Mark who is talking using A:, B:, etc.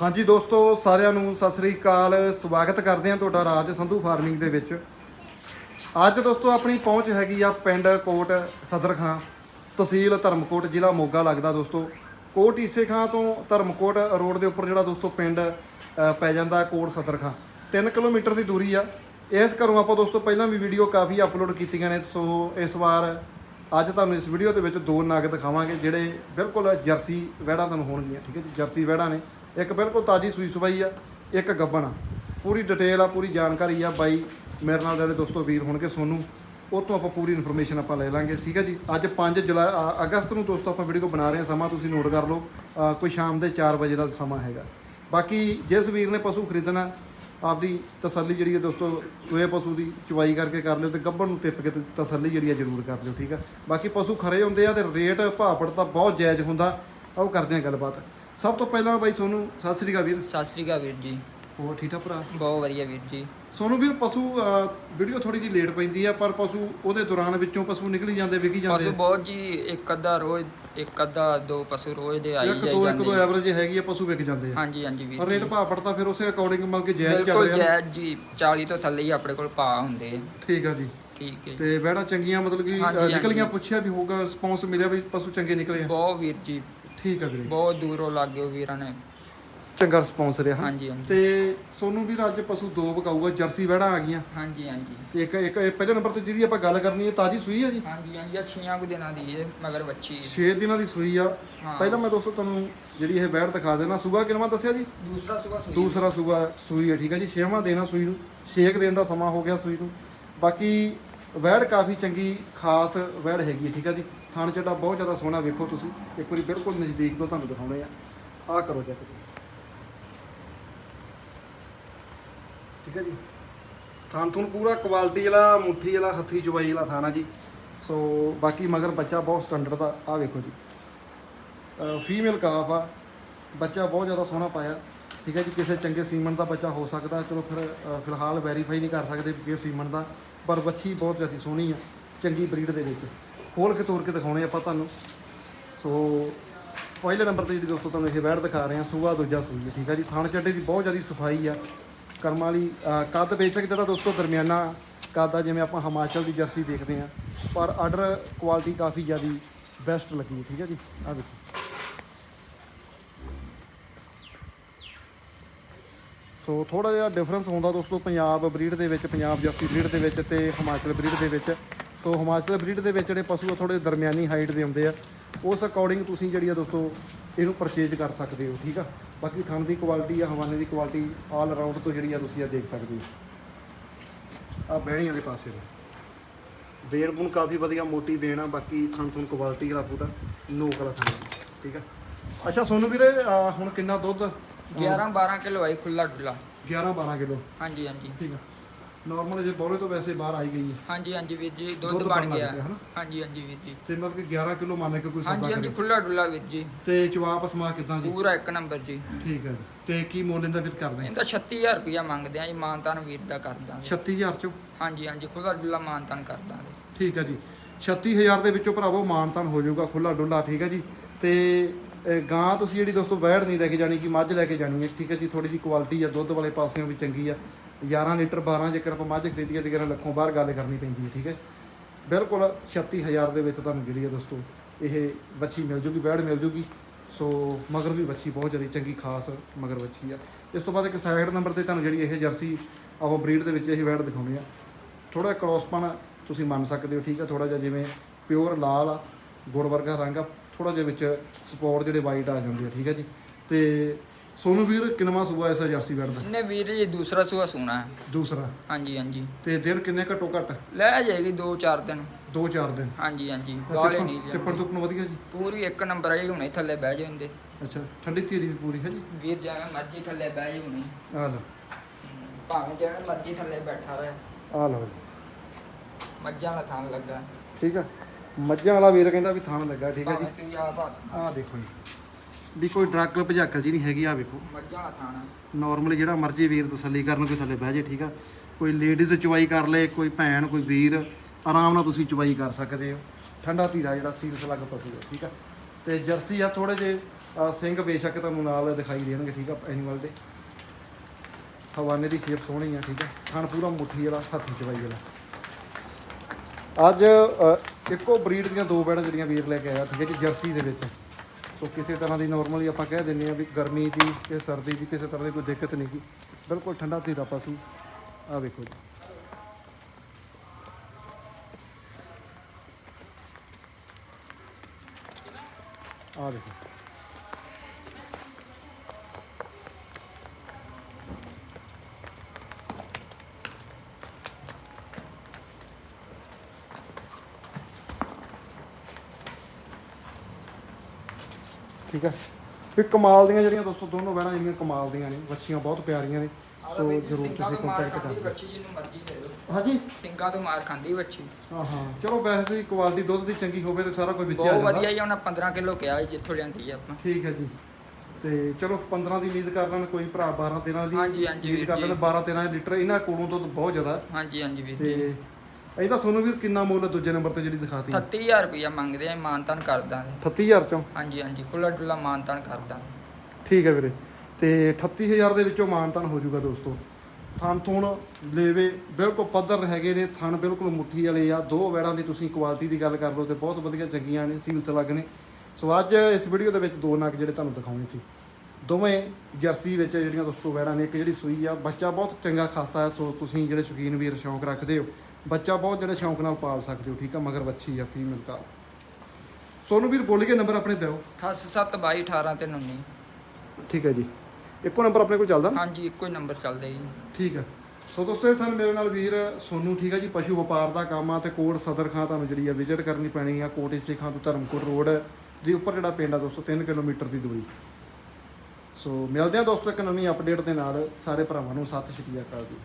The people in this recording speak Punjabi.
A: ਹਾਂਜੀ ਦੋਸਤੋ, ਸਾਰਿਆਂ ਨੂੰ ਸਤਿ ਸ੍ਰੀ ਅਕਾਲ। ਸਵਾਗਤ ਕਰਦੇ ਹਾਂ ਤੁਹਾਡਾ ਰਾਜ ਸੰਧੂ ਫਾਰਮਿੰਗ ਦੇ ਵਿੱਚ। ਅੱਜ ਦੋਸਤੋ, ਆਪਣੀ ਪਹੁੰਚ ਹੈਗੀ ਆ ਪਿੰਡ ਕੋਟ ਸਦਰ ਖਾਂ ਤਹਿਸੀਲ ਧਰਮਕੋਟ, ਜ਼ਿਲ੍ਹਾ ਮੋਗਾ ਲੱਗਦਾ ਦੋਸਤੋ। ਕੋਟ ਈਸੇ ਖਾਂ ਤੋਂ ਧਰਮਕੋਟ ਰੋਡ ਦੇ ਉੱਪਰ ਜਿਹੜਾ ਦੋਸਤੋ ਪਿੰਡ ਪੈ ਜਾਂਦਾ ਕੋਟ ਸਦਰ ਖਾਂ 3 ਕਿਲੋਮੀਟਰ ਦੀ ਦੂਰੀ ਆ। ਇਸ ਘਰੋਂ ਆਪਾਂ ਦੋਸਤੋ ਪਹਿਲਾਂ ਵੀ ਵੀਡੀਓ ਕਾਫੀ ਅਪਲੋਡ ਕੀਤੀਆਂ ਨੇ, ਸੋ ਇਸ ਵਾਰ ਅੱਜ ਤੁਹਾਨੂੰ ਇਸ ਵੀਡੀਓ ਦੇ ਵਿੱਚ ਦੋ ਨਗ ਦਿਖਾਵਾਂਗੇ, ਜਿਹੜੇ ਬਿਲਕੁਲ ਜਰਸੀ ਵਹਿੜਾਂ ਤੁਹਾਨੂੰ ਹੋਣਗੀਆਂ, ਠੀਕ ਹੈ ਜੀ? ਜਰਸੀ ਵਹਿੜਾਂ ਨੇ। ਇੱਕ ਬਿਲਕੁਲ ਤਾਜੀ ਸੂਈ ਸਵਾਈ ਆ, ਇੱਕ ਗੱਬਣ ਆ। ਪੂਰੀ ਡਿਟੇਲ ਆ, ਪੂਰੀ ਜਾਣਕਾਰੀ ਆ ਬਾਈ ਮੇਰੇ ਨਾਲ ਜਿਹੜੇ ਦੋਸਤੋ ਵੀਰ ਹੋਣਗੇ ਸੋਨੂੰ। ਉਹ ਤੋਂ ਆਪਾਂ ਪੂਰੀ ਇਨਫੋਰਮੇਸ਼ਨ ਆਪਾਂ ਲੈ ਲਾਂਗੇ, ਠੀਕ ਹੈ ਜੀ? ਅੱਜ 5 ਜੁਲਾਈ ਅਗਸਤ ਨੂੰ ਦੋਸਤੋ ਆਪਾਂ ਵੀਡੀਓ ਬਣਾ ਰਹੇ ਹਾਂ, ਸਮਾਂ ਤੁਸੀਂ ਨੋਟ ਕਰ ਲਓ। ਕੋਈ ਸ਼ਾਮ ਦੇ 4 ਵਜੇ ਦਾ ਸਮਾਂ ਹੈਗਾ। ਬਾਕੀ ਜਿਸ ਵੀਰ ਨੇ ਪਸ਼ੂ ਖਰੀਦਣਾ ਆਪਦੀ ਤਸੱਲੀ ਜਿਹੜੀ ਹੈ ਦੋਸਤੋ ਸੋਏ ਪਸ਼ੂ ਦੀ ਚਵਾਈ ਕਰਕੇ ਕਰ ਲਿਓ ਤੇ ਗੱਭਣ ਨੂੰ ਤਿੱਪ ਕੇ ਤਸੱਲੀ ਜਿਹੜੀ ਹੈ ਜ਼ਰੂਰ ਕਰ ਲਿਓ ਠੀਕ ਆ? ਬਾਕੀ ਪਸ਼ੂ ਖਰੇ ਹੁੰਦੇ ਆ ਤੇ ਰੇਟ ਭਾਪੜ ਤਾਂ ਬਹੁਤ ਜਾਇਜ਼ ਹੁੰਦਾ। ਆਓ ਕਰਦੇ ਹਾਂ ਗੱਲਬਾਤ। ਸਭ ਤੋਂ ਪਹਿਲਾਂ ਬਾਈ ਸੋਨੂੰ ਸਤਿ ਸ੍ਰੀ ਅਕਾਲ ਵੀਰ।
B: ਸਤਿ ਸ੍ਰੀ ਅਕਾਲ ਵੀਰ ਜੀ।
A: ਹੋਰ ਠੀਕ ਠਾਕ ਭਰਾ?
B: ਬਹੁਤ ਵਧੀਆ ਵੀਰ ਜੀ।
A: ਸੋਨੂੰ ਵੀਰ ਪਸ਼ੂ ਵੀਡੀਓ ਥੋੜੀ ਜਿਹੀ ਲੇਟ ਪੈਂਦੀ ਆ ਪਰ ਪਸ਼ੂ ਉਹਦੇ ਦੌਰਾਨ ਵਿੱਚੋਂ ਪਸ਼ੂ ਨਿਕਲੀ ਜਾਂਦੇ ਵਿਕੀ ਜਾਂਦੇ?
B: ਪਸ਼ੂ ਬਹੁਤ ਜੀ ਇੱਕ ਅੱਧਾ ਰੋਜ਼ ਇੱਕ ਅੱਧਾ ਦੋ ਪਸ਼ੂ ਰੋਜ਼ ਦੇ ਆਈ
A: ਇੱਕ
B: ਜਾਈ
A: ਦੋ ਇੱਕ ਦੋ
B: ਜਾਂਦੇ
A: ਐਵਰੇਜ ਹੈਗੀ ਆ ਪਸ਼ੂ ਵਿਕ ਜਾਂਦੇ ਆ।
B: ਹਾਂਜੀ ਹਾਂਜੀ ਵੀਰ ਜੀ।
A: ਰੇਟ ਭਾਪੜ ਤਾਂ ਫਿਰ ਉਸੇ ਅਕੋਰਡਿੰਗ ਮਤਲਬ ਕਿ ਜਾਇਜ਼ ਚੱਲ
B: ਬਿਲਕੁਲ
A: ਰਿਹਾ ਨਾ।
B: ਜਾਇਜ਼ ਜੀ 40 ਤੋਂ ਥੱਲੇ ਹੀ ਆਪਣੇ ਕੋਲ ਭਾਅ ਹੁੰਦੇ ਆ।
A: ਠੀਕ ਆ ਜੀ।
B: ਠੀਕ ਹੈ ਜੀ।
A: ਤੇ ਬੈੜਾ ਚੰਗੀਆਂ ਮਤਲਬ ਕਿ
B: ਹਾਂਜੀ,
A: ਅ, ਨਿਕਲੀਆਂ। ਪੁੱਛਿਆ ਵੀ ਹੋਊਗਾ ਰਿਸਪੌਂਸ ਮਿਲਿਆ ਵੀ ਪਸ਼ੂ ਚੰਗੇ ਨਿਕਲੇ ਆ।
B: ਬਹੁਤ ਵੀਰ ਜੀ।
A: ਠੀਕ ਆ ਵੀਰੇ।
B: ਬਹੁਤ ਦੂਰੋਂ ਲੱਗੇ ਵੀਰਾਂ ਨੇ
A: ਚੰਗਾ ਰਿਸਪੌਂਸ ਰਿਹਾ।
B: ਹਾਂਜੀ ਹਾਂਜੀ।
A: ਤੇ ਸੋਨੂੰ ਵੀਰ ਅੱਜ ਪਸ਼ੂ ਦੋ ਵਿਕਾਊਗਾ ਜਰਸੀ ਵੈੜਾ ਆ ਗਈਆਂ।
B: ਹਾਂਜੀ ਹਾਂਜੀ।
A: ਤੇ ਇੱਕ ਇੱਕ ਇਹ ਪਹਿਲੇ ਨੰਬਰ ਤੇ ਜਿਹਦੀ ਆਪਾਂ ਗੱਲ ਕਰਨੀ ਹੈ ਤਾਜੀ ਸੂਈ ਹੈ ਜੀ?
B: ਹਾਂਜੀ ਹਾਂਜੀ ਇਹ ਛੀਆਂ ਕੁ ਦਿਨਾਂ ਦੀ ਹੈ ਮਗਰ ਬੱਚੀ ਹੈ।
A: 6 ਦਿਨਾਂ ਦੀ ਸੂਈ ਆ।
B: ਹਾਂ।
A: ਪਹਿਲਾਂ ਮੈਂ ਦੋਸਤੋ ਤੁਹਾਨੂੰ ਜਿਹੜੀ ਇਹ ਵੈੜ ਦਿਖਾ ਦੇਣਾ ਸੂਆ ਕਿਨਵਾ ਦੱਸਿਆ ਜੀ?
B: ਦੂਸਰਾ ਸੁਬਾ ਸੂਈ।
A: ਦੂਸਰਾ ਸੂਆ ਸੂਈ ਹੈ ਠੀਕ ਹੈ ਜੀ ਛੇਵਾਂ ਦੇਣਾ ਸੂਈ ਨੂੰ 6 ਦਿਨ ਦਾ ਸਮਾਂ ਹੋ ਗਿਆ ਸੂਈ ਨੂੰ। ਬਾਕੀ ਵੈੜ ਕਾਫੀ ਚੰਗੀ ਖਾਸ ਵੈੜ ਹੈਗੀ ਹੈ ਠੀਕ ਹੈ ਜੀ। ਥਣ ਚੱਡਾ ਬਹੁਤ ਜ਼ਿਆਦਾ ਸੋਹਣਾ ਵੇਖੋ ਤੁਸੀਂ ਇੱਕ ਵਾਰੀ ਬਿਲਕੁਲ ਨਜ਼ਦੀਕ ਤੋਂ ਤੁਹਾਨੂੰ ਦਿਖਾਉਣੇ ਆ। ਆਹ ਕਰੋ ਚੈੱਕ ਠੀਕ ਹੈ ਜੀ। ਥਣ ਥੁਣ ਪੂਰਾ ਕੁਆਲਿਟੀ ਵਾਲਾ, ਮੁੱਠੀ ਵਾਲਾ, ਹੱਥੀ ਚਵਾਈ ਵਾਲਾ ਥਾਣਾ ਜੀ। ਸੋ ਬਾਕੀ ਮਗਰ ਬੱਚਾ ਬਹੁਤ ਸਟੈਂਡਰਡ ਦਾ, ਆਹ ਵੇਖੋ ਜੀ। ਫੀਮੇਲ ਕਾਫ ਆ। ਬੱਚਾ ਬਹੁਤ ਜ਼ਿਆਦਾ ਸੋਹਣਾ ਪਾਇਆ। ਠੀਕ ਹੈ ਜੀ, ਕਿਸੇ ਚੰਗੇ ਸੀਮਨ ਦਾ ਬੱਚਾ ਹੋ ਸਕਦਾ। ਚਲੋ ਫਿਰ ਫਿਲਹਾਲ ਵੈਰੀਫਾਈ ਨਹੀਂ ਕਰ ਸਕਦੇ ਵੀ ਕਿਸ ਸੀਮਨ ਦਾ, ਪਰ ਬੱਚੀ ਬਹੁਤ ਜ਼ਿਆਦਾ ਸੋਹਣੀ ਆ, ਚੰਗੀ ਬਰੀਡ ਦੇ ਵਿੱਚ। ਖੋਲ ਕੇ ਤੋੜ ਕੇ ਦਿਖਾਉਣੇ ਆਪਾਂ ਤੁਹਾਨੂੰ। ਸੋ ਪਹਿਲੇ ਨੰਬਰ ਤੇ ਜਿਹੜੀ ਦੋਸਤੋ, ਤੁਹਾਨੂੰ ਇਹ ਵੈੜ ਦਿਖਾ ਰਹੇ ਹਾਂ। ਸੂਆ, ਦੂਜਾ ਸੂਈ ਠੀਕ ਆ ਜੀ ਥਣ ਚੱਡੇ ਦੀ ਬਹੁਤ ਜ਼ਿਆਦਾ ਸਫ਼ਾਈ ਆ। ਕਰਮਾਂ ਵਾਲੀ ਅ, ਕੱਦ ਬੇਸ਼ੱਕ ਜਿਹੜਾ ਦੋਸਤੋ ਦਰਮਿਆਨਾ ਕੱਦ ਆ ਜਿਵੇਂ ਆਪਾਂ ਹਿਮਾਚਲ ਦੀ ਜਰਸੀ ਦੇਖਦੇ ਆ ਪਰ ਆਰਡਰ ਕੁਆਲਿਟੀ ਕਾਫੀ ਜ਼ਿਆਦੀ ਬੈਸਟ ਲੱਗੀ ਠੀਕ ਹੈ ਜੀ? ਆ ਦੇਖੋ। ਸੋ ਥੋੜਾ ਜਿਹਾ ਡਿਫਰੈਂਸ ਹੁੰਦਾ ਦੋਸਤੋ ਪੰਜਾਬ ਬਰੀਡ ਦੇ ਵਿੱਚ ਪੰਜਾਬ ਜਰਸੀ ਬਰੀਡ ਦੇ ਵਿੱਚ ਤੇ ਹਿਮਾਚਲ ਬਰੀਡ ਦੇ ਵਿੱਚ। ਸੋ ਹਿਮਾਚਲ ਬਰੀਡ ਦੇ ਵਿੱਚ ਜਿਹੜੇ ਪਸ਼ੂ ਆ ਥੋੜੇ ਦਰਮਿਆਨੀ ਹਾਈਟ ਦੇ ਹੁੰਦੇ ਆ। ਉਸ ਅਕੋਰਡਿੰਗ ਤੁਸੀਂ ਜਿਹੜੀ ਆ ਦੋਸਤੋ ਇਹਨੂੰ ਪਰਚੇਜ ਕਰ ਸਕਦੇ ਹੋ ਠੀਕ ਆ? ਬਾਕੀ ਥਣ ਦੀ ਕੁਆਲਿਟੀ ਆ ਹਵਾਨੇ ਦੀ ਕੁਆਲਿਟੀ ਆਲ ਅਰਾਊਂਡ ਤੋਂ ਜਿਹੜੀ ਆ ਤੁਸੀਂ ਆ ਦੇਖ ਸਕਦੇ ਹੋ। ਆ ਬਹਿਣੀਆਂ ਦੇ ਪਾਸੇ ਨੂੰ। ਬੇਨ ਬੁਨ ਕਾਫੀ ਵਧੀਆ ਮੋਟੀ ਬੇਨ ਆ ਬਾਕੀ ਥਣ ਥਣ ਕੁਆਲਿਟੀ ਵਾਲਾ ਪੂਰਾ ਨੋਕ ਵਾਲਾ ਥਣ ਠੀਕ ਆ? ਅੱਛਾ ਸੋਨੂੰ ਵੀਰੇ ਹੁਣ ਕਿੰਨਾ ਦੁੱਧ?
B: 11 12 ਕਿਲੋ ਆਈ ਖੁੱਲਾ ਡੁੱਲਾ।
A: 11 12 ਕਿਲੋ।
B: ਹਾਂਜੀ ਹਾਂਜੀ।
A: ਠੀਕ ਆ। ਨਾਰਮਲ ਜੇ ਬੋਲੇ ਤੋਂ ਵੈਸੇ ਬਾਹਰ ਆਈ ਗਈ ਹੈ।
B: ਹਾਂਜੀ ਹਾਂਜੀ ਵੀਰ ਜੀ
A: ਦੁੱਧ
B: ਬਣ ਗਿਆ? ਹਾਂਜੀ ਹਾਂਜੀ ਵੀਰ ਜੀ।
A: ਤੇ ਮਤਲਬ ਕਿ 11 ਕਿਲੋ ਮੰਨ ਕੇ ਕੋਈ ਸੌਦਾ
B: ਹਾਂਜੀ ਖੁੱਲਾ ਡੁੱਲਾ ਵੀਰ ਜੀ।
A: ਤੇ ਜਵਾਬ ਸਮਾ ਕਿਦਾਂ ਜੀ?
B: ਪੂਰਾ ਇੱਕ ਨੰਬਰ ਜੀ।
A: ਠੀਕ ਹੈ। ਤੇ ਕੀ ਮੁੱਲ ਇਹਦਾ ਫਿਰ ਕਰਦੇ
B: ਇਹਦਾ 36000 ਰੁਪਇਆ ਮੰਗਦੇ ਆ ਜੀ ਮਾਨਤਾਨ ਵੀਰ ਦਾ ਕਰ ਦਾਂਗੇ।
A: 36000 ਚੋਂ?
B: ਹਾਂਜੀ ਹਾਂਜੀ ਖੁੱਲਾ ਡੁੱਲਾ ਮਾਨਤਾਨ ਕਰ ਦਾਂਗੇ।
A: ਠੀਕ ਹੈ ਜੀ। 36000 ਦੇ ਵਿੱਚੋਂ ਭਰਾਵੋ ਮਾਨਤਾਨ ਹੋ ਜਾਊਗਾ ਖੁੱਲਾ ਡੁੱਲਾ ਠੀਕ ਹੈ ਜੀ। ਤੇ ਗਾਂ ਤੁਸੀਂ ਜਿਹੜੀ ਦੋਸਤੋ ਵੈੜ ਨਹੀਂ ਲੈ ਕੇ ਜਾਣੀ ਕਿ ਮੱਝ ਲੈ ਕੇ ਜਾਣੀ ਹੈ ਠੀਕ ਹੈ ਜੀ। ਥੋੜੀ ਜੀ ਕੁਆਲਿਟੀ ਆ ਦੁੱਧ ਵਾਲੇ ਪਾਸਿਓਂ ਵੀ ਚੰਗੀ ਆ। 11 ਲੀਟਰ 12 ਜੇਕਰ ਆਪਾਂ ਮੱਝ ਖਰੀਦੀਏ ਹੈ ਜੇਕਰ ਲੱਖੋਂ ਬਾਹਰ ਗੱਲ ਕਰਨੀ ਪੈਂਦੀ ਹੈ, ਠੀਕ ਹੈ? ਬਿਲਕੁਲ 36000 ਦੇ ਵਿੱਚ ਤੁਹਾਨੂੰ ਜਿਹੜੀ ਹੈ ਦੋਸਤੋ, ਇਹ ਬੱਚੀ ਮਿਲ ਜੂਗੀ ਵੈੜ ਮਿਲ ਜੂਗੀ। ਸੋ ਮਗਰ ਵੀ ਬੱਚੀ ਬਹੁਤ ਜ਼ਿਆਦਾ ਚੰਗੀ ਖਾਸ ਮਗਰ ਬੱਚੀ ਆ। ਇਸ ਤੋਂ ਬਾਅਦ ਇੱਕ ਸਾਈਡ ਨੰਬਰ ਤੇ ਤੁਹਾਨੂੰ ਜਿਹੜੀ ਇਹ ਜਰਸੀ ਆਵੋ ਬਰੀਡ ਦੇ ਵਿੱਚ ਇਹ ਵੈੜ ਦਿਖਾਉਣੀ ਆ। ਥੋੜਾ ਕ੍ਰੋਸਪਨ ਤੁਸੀਂ ਮੰਨ ਸਕਦੇ ਹੋ, ਠੀਕ ਆ? ਥੋੜਾ ਜਿਹਾ ਜਿਵੇਂ ਪਿਓਰ ਲਾਲ ਆ, ਗੁੜ ਵਰਗਾ ਰੰਗ ਆ ਥੋੜਾ ਜਿਹਾ ਵਿੱਚ ਸਪੌਟ ਜਿਹੜੇ ਵਾਈਟ ਆ ਜਾਂਦੇ ਆ, ਠੀਕ ਆ ਜੀ? ਤੇ ਸੋਨੂੰ ਵੀਰ ਕਿੰਨਵਾਂ ਸੂਆ ਇਸ ਜਰਸੀ ਦਾ
B: ਇਹਨੇ ਵੀਰ ਜੀ ਦੂਸਰਾ ਸੂਆ ਸੋਣਾ। ਹੈ
A: ਦੂਸਰਾ?
B: ਹਾਂਜੀ ਹਾਂਜੀ।
A: ਤੇ ਦਿਨ ਕਿੰਨੇ ਘੱਟੋ ਘੱਟ?
B: ਲੈ ਜਾਏਗੀ 2-4 ਦਿਨ।
A: 2-4 ਦਿਨ।
B: ਹਾਂਜੀ ਹਾਂਜੀ। ਗਾਲੇ ਨਹੀਂ
A: ਟਿੱਪਣ
B: ਜਾਂਦੇ।
A: ਟੁੱਪਣ ਵਧੀਆ ਜੀ?
B: ਪੂਰੀ ਇੱਕ ਨੰਬਰ ਆਈ ਹੁਣੇ ਥੱਲੇ ਬਹਿ ਜਾਂਦੇ।
A: ਅੱਛਾ ਠੰਡੀ ਧੀਰੀ ਵੀ ਪੂਰੀ ਹੈ ਜੀ?
B: ਵੀਰ ਜਿਵੇਂ ਮਰਜ਼ੀ ਥੱਲੇ ਬਹਿ ਜਾ ਹੁਣੇ
A: ਆ ਲਓ।
B: ਭਾਵੇਂ ਜਿਵੇਂ ਮਰਜ਼ੀ ਥੱਲੇ ਬੈਠਾ ਰਹੇ।
A: ਆ ਲਓ ਜੀ।
B: ਮੱਝਾਂ ਦਾ ਥਾਂ ਲੱਗਾ।
A: ਠੀਕ ਆ। ਮੱਝਾਂ ਵਾਲਾ ਵੀਰ ਕਹਿੰਦਾ ਵੀ ਥਾਂ ਲੱਗਾ ਠੀਕ ਆ
B: ਭਾਵੇਂ
A: ਜੀ
B: ਤੁਸੀਂ ਆਪ ਹੱਥ-
A: ਆਹ ਦੇਖੋ ਜੀ। ਵੀ ਕੋਈ ਡਰੱਗ ਭਜਾਕਲ ਜੀ ਨਹੀਂ ਹੈਗੀ ਆ ਵੇਖੋ।
B: ਮੱਝਾਂ ਦਾ ਥਾਂ
A: ਨਾਰਮਲੀ ਜਿਹੜਾ ਮਰਜ਼ੀ ਵੀਰ ਤਸੱਲੀ ਕਰਨ ਕੋਈ ਥੱਲੇ ਬਹਿ ਜੇ ਠੀਕ ਆ। ਕੋਈ ਲੇਡੀਜ਼ ਚੁਆਈ ਕਰ ਲੇ ਕੋਈ ਭੈਣ ਕੋਈ ਵੀਰ ਆਰਾਮ ਨਾਲ ਤੁਸੀਂ ਚੁਆਈ ਕਰ ਸਕਦੇ ਹੋ। ਠੰਡਾ ਧੀਰਾ ਜਿਹੜਾ ਸੀਰਸ ਲੱਗ ਪਸ਼ੂ ਹੈ ਠੀਕ ਆ। ਤੇ ਜਰਸੀ ਆ ਥੋੜੇ ਜੇ ਸਿੰਘ ਬੇਸ਼ੱਕ ਤੁਹਾਨੂੰ ਨਾਲ ਦਿਖਾਈ ਦੇਣਗੇ ਠੀਕ ਆ ਐਨੀਮਲ ਦੇ। ਹਵਾਨੇ ਦੀ ਸ਼ੇਪ ਸੋਹਣੀ ਆ ਠੀਕ ਆ। ਥਣ ਪੂਰਾ ਮੁੱਠੀ ਵਾਲਾ ਹੱਥੀ ਚਵਾਈ ਵਾਲਾ। ਅੱਜ ਇੱਕੋ ਬਰੀਡ ਦੀਆਂ ਦੋ ਬੈੜਾਂ ਜਿਹੜੀਆਂ ਵੀਰ ਲੈ ਕੇ ਆਇਆ ਠੀਕ ਹੈ ਜੀ ਜਰਸੀ ਦੇ ਵਿੱਚ। ਸੋ ਕਿਸੇ ਤਰ੍ਹਾਂ ਦੀ ਨਾਰਮਲੀ ਆਪਾਂ ਕਹਿ ਦਿੰਦੇ ਆ ਵੀ ਗਰਮੀ ਦੀ ਤੇ ਸਰਦੀ ਦੀ ਕਿਸੇ ਤਰ੍ਹਾਂ ਦੀ ਕੋਈ ਦਿੱਕਤ ਨਹੀਂ ਗੀ। ਬਿਲਕੁਲ ਠੰਡਾ ਧੀਰਾ ਪਸ਼ੂ। ਆ ਵੇਖੋ ਜੀ। ਆ ਦੇਖੋ ਠੀਕ ਹੈ। ਫਿਰ ਕਮਾਲ ਦੀਆਂ ਜਿਹੜੀਆਂ ਦੋਸਤੋ ਦੋਨੋਂ ਬਹਿਣਾ ਜਿਹੜੀਆਂ ਕਮਾਲ ਦੀਆਂ ਨੇ ਬੱਚੀਆਂ ਬਹੁਤ ਪਿਆਰੀਆਂ ਨੇ। ਸੋ ਜ਼ਰੂਰ ਤੁਸੀਂ ਕੰਟੈਕਟ ਕਰੋ
B: ਬੱਚੀ ਜਿਹਨੂੰ ਮਰਜ਼ੀ ਦੇ ਦਿਓ।
A: ਹਾਂਜੀ?
B: ਸਿੰਘਾਂ ਤੋਂ ਮਾਰ ਖਾਂਦੀ ਬੱਚੀ
A: ਹਾਂ ਹਾਂ। ਚਲੋ ਵੈਸੇ ਹੀ ਕੁਆਲਿਟੀ ਦੁੱਧ ਦੀ ਚੰਗੀ ਹੋਵੇ ਤੇ ਸਾਰਾ ਕੁਝ ਵਿੱਚ ਆ
B: ਬਹੁਤ
A: ਜਾਂਦਾ।
B: ਵਧੀਆ ਜੀ ਉਹਨਾਂ 15 ਕਿਲੋ ਕਿਹਾ ਜਿੱਥੋਂ ਲਿਆਂਦੀ ਆ ਆਪਾਂ।
A: ਠੀਕ ਹੈ ਜੀ। ਤੇ ਚਲੋ 15 ਦੀ ਉਮੀਦ ਕਰ ਲੈਣ ਕੋਈ ਭਰਾ 12 13 ਦੀ
B: ਹਾਂਜੀ, ਹਾਂਜੀ
A: ਉਮੀਦ
B: ਵੀਰ
A: ਕਰ
B: ਜੀ।
A: ਲੈਣ 12 13 ਲੀਟਰ ਇਹਨਾਂ ਕੋਲੋਂ ਦੁੱਧ ਬਹੁਤ ਜ਼ਿਆਦਾ।
B: ਹਾਂਜੀ ਹਾਂਜੀ ਵੀਰ
A: ਤੇ ਇਹਦਾ ਸੋਨੂੰ ਵੀਰ ਕਿੰਨਾ ਮੁੱਲ ਹੈ ਦੂਜੇ ਨੰਬਰ ਤੇ ਜਿਹੜੀ ਦਿਖਾਤੀ।
B: 30000 ਰੁਪਇਆ ਮੰਗਦੇ ਆ ਮਾਨਤਾਨ ਕਰਦਾ
A: 38000 ਚੋਂ?
B: ਹਾਂਜੀ ਹਾਂਜੀ ਖੁੱਲਾ ਡੁੱਲਾ ਮਾਨਤਾਨ ਕਰਦਾ।
A: ਠੀਕ ਹੈ ਵੀਰੇ। ਤੇ 38000 ਦੇ ਵਿੱਚੋਂ ਮਾਨਤਾਨ ਹੋ ਜਾਊਗਾ ਦੋਸਤੋ। ਥਣ ਥੁਣ ਲੇਵੇ ਬਿਲਕੁਲ ਪੱਧਰ ਹੈਗੇ ਨੇ ਥਣ ਬਿਲਕੁਲ ਮੁੱਠੀ ਵਾਲੇ ਆ। ਦੋ ਵੈੜਾਂ ਦੀ ਤੁਸੀਂ ਕੁਆਲਿਟੀ ਦੀ ਗੱਲ ਕਰ ਲਓ ਤੇ ਬਹੁਤ ਵਧੀਆ ਚੰਗੀਆਂ ਨੇ ਸੀਲਸ ਲੱਗ ਨੇ। ਸੋ ਅੱਜ ਇਸ ਵੀਡੀਓ ਦੇ ਵਿੱਚ ਦੋ ਨਗ ਜਿਹੜੇ ਤੁਹਾਨੂੰ ਦਿਖਾਉਣੇ ਸੀ। ਦੋਵੇਂ ਜਰਸੀ ਵਿੱਚ ਜਿਹੜੀਆਂ ਦੋਸਤੋ ਵੈੜਾਂ ਨੇ ਇੱਕ ਜਿਹੜੀ ਸੂਈ ਆ ਬੱਚਾ ਬਹੁਤ ਚੰਗਾ ਖਾਸਾ ਹੈ ਸੋ ਤੁਸੀਂ ਜਿਹੜੇ ਸ਼ੌਕੀਨ ਵੀਰ ਸ਼ੌਂਕ ਰੱਖਦੇ ਹੋ ਬੱਚਾ ਬਹੁਤ ਜਿਹੜੇ ਸ਼ੌਂਕ ਨਾਲ ਪਾਲ ਸਕਦੇ ਹੋ ਠੀਕ ਆ ਮਗਰ ਬੱਚੀ ਆ ਫੀਮੇਲ ਕਾ ਸੋਨੂੰ ਵੀਰ ਬੋਲੀਏ ਨੰਬਰ ਆਪਣੇ ਦਿਓ।
B: 87 22 18 ਤੇ 19
A: ਠੀਕ ਹੈ ਜੀ। ਇੱਕੋ ਨੰਬਰ ਆਪਣੇ ਕੋਲ ਚੱਲਦਾ?
B: ਹਾਂਜੀ ਇੱਕੋ ਹੀ ਨੰਬਰ ਚੱਲਦਾ ਜੀ।
A: ਠੀਕ ਹੈ। ਸੋ ਦੋਸਤੋ ਇਹ ਸਨ ਮੇਰੇ ਨਾਲ ਵੀਰ ਸੋਨੂੰ ਠੀਕ ਹੈ ਜੀ ਪਸ਼ੂ ਵਪਾਰ ਦਾ ਕੰਮ ਆ ਤੇ ਕੋਟ ਸਦਰ ਖਾਂ ਤੁਹਾਨੂੰ ਜਿਹੜੀ ਆ ਵਿਜ਼ਿਟ ਕਰਨੀ ਪੈਣੀ ਆ ਕੋਟ ਇਸੇ ਖਾਂ ਤੋਂ ਧਰਮਕੋਟ ਰੋਡ ਦੇ ਉੱਪਰ ਜਿਹੜਾ ਪਿੰਡ ਆ ਦੋਸਤੋ 3 ਕਿਲੋਮੀਟਰ ਦੀ ਦੂਰੀ। ਸੋ ਮਿਲਦੇ ਆ ਦੋਸਤੋ ਇੱਕ ਨਵੀਂ ਅਪਡੇਟ ਦੇ ਨਾਲ ਸਾਰੇ ਭਰਾਵਾਂ ਨੂੰ ਸਤਿ ਸ਼੍ਰੀ ਅਕਾਲ ਜੀ।